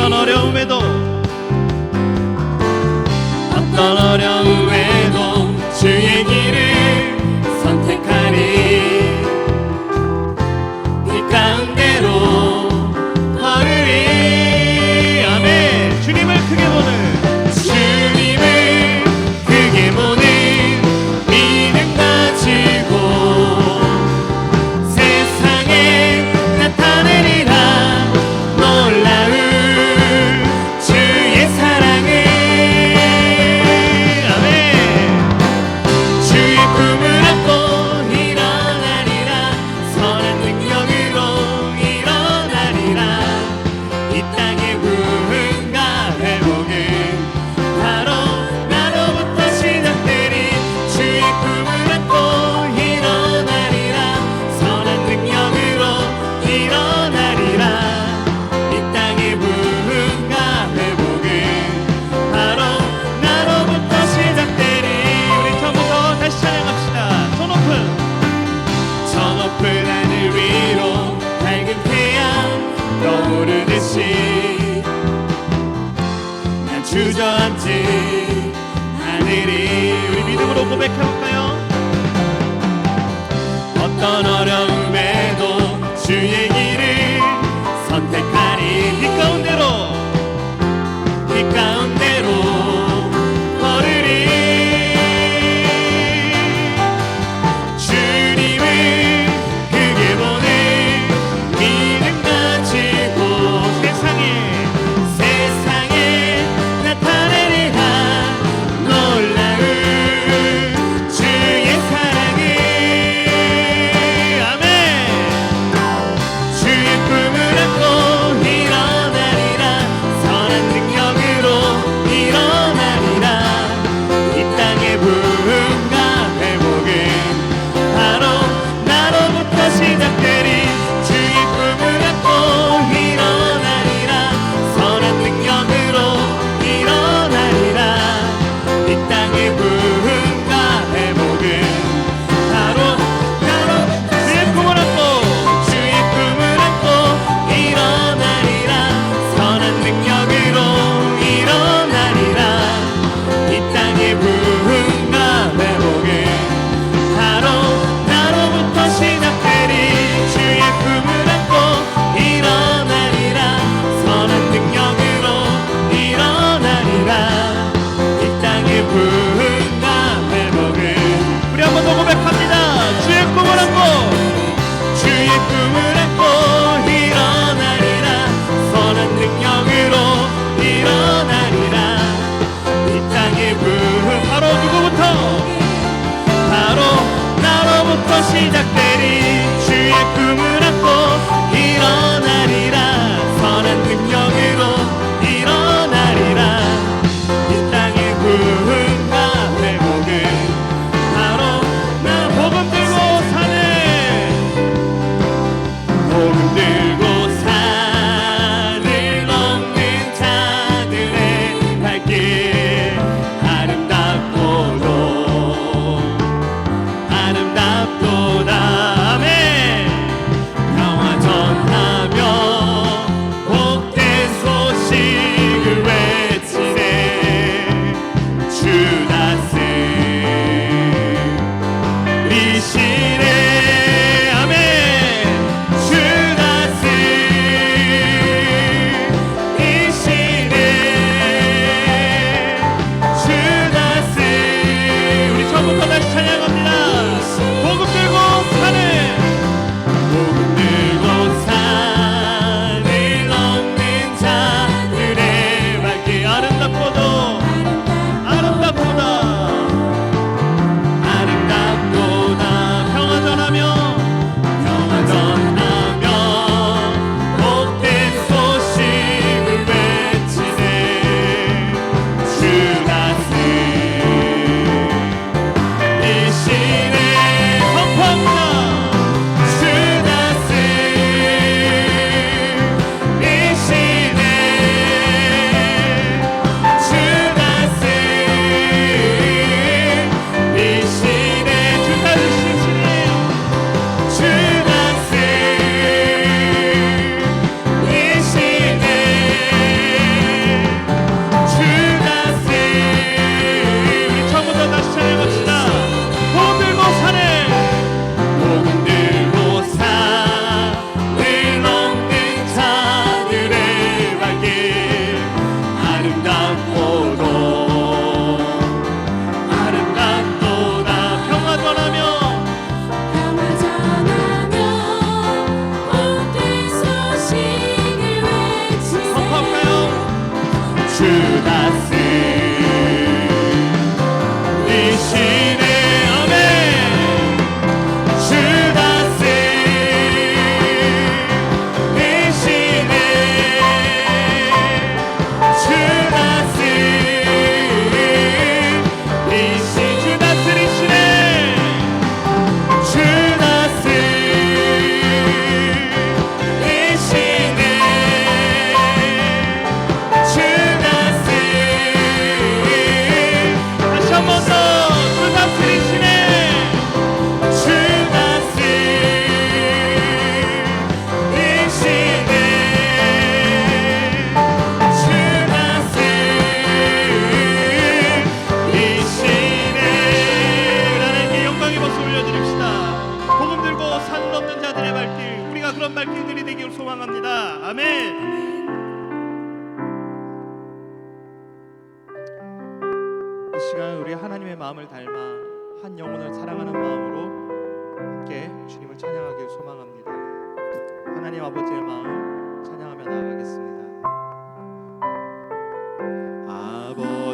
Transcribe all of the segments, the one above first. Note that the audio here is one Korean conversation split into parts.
어떤 어려움에도 어떤 어려움 시작되리. 주의 꿈을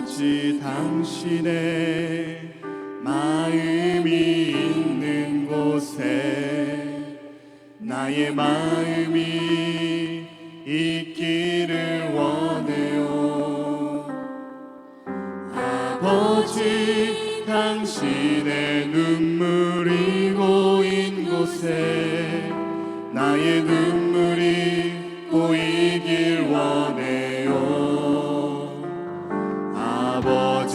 오직 당신의 마음이 있는 곳에 나의 마음이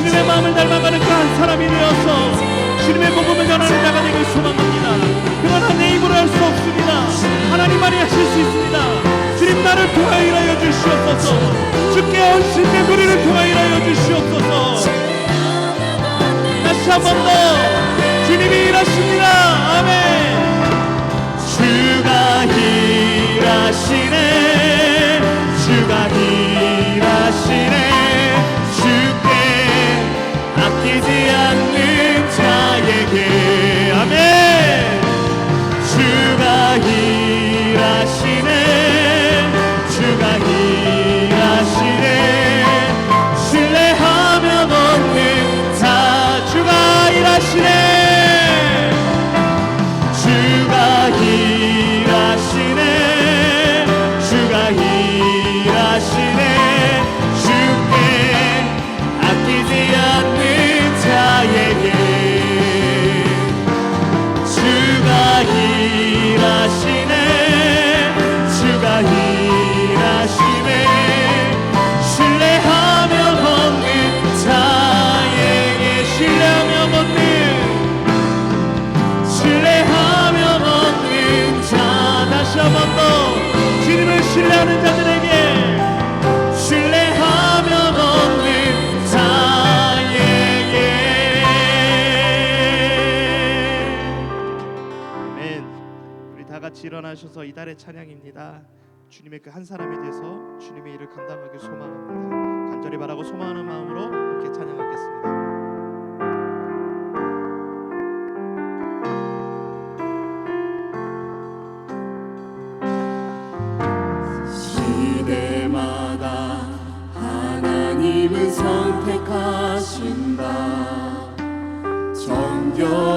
주님의 마음을 닮아가는 그한 사람이 되어서 주님의 복음을 전하는 자가 되길 소망합니다. 그러나 내 입으로 할 수 없습니다. 하나님만이 하실 수 있습니다. 주님 나를 통하여 일하여 주시옵소서. 주께 헌신된 우리를 통하여 일하여 주시옵소서. 다시 한 번 더 주님이 일하십니 일 신뢰하는 자들에게 신뢰하며 얻는 자에게 아멘. 우리 다 같이 일어나셔서 이달의 찬양입니다. 주님의 그 한 사람이 돼서 주님의 일을 감당하길 소망합니다. 간절히 바라고 소망하는 마음으로 함께 찬양하겠습니다. 하신다 정결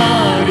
Lord.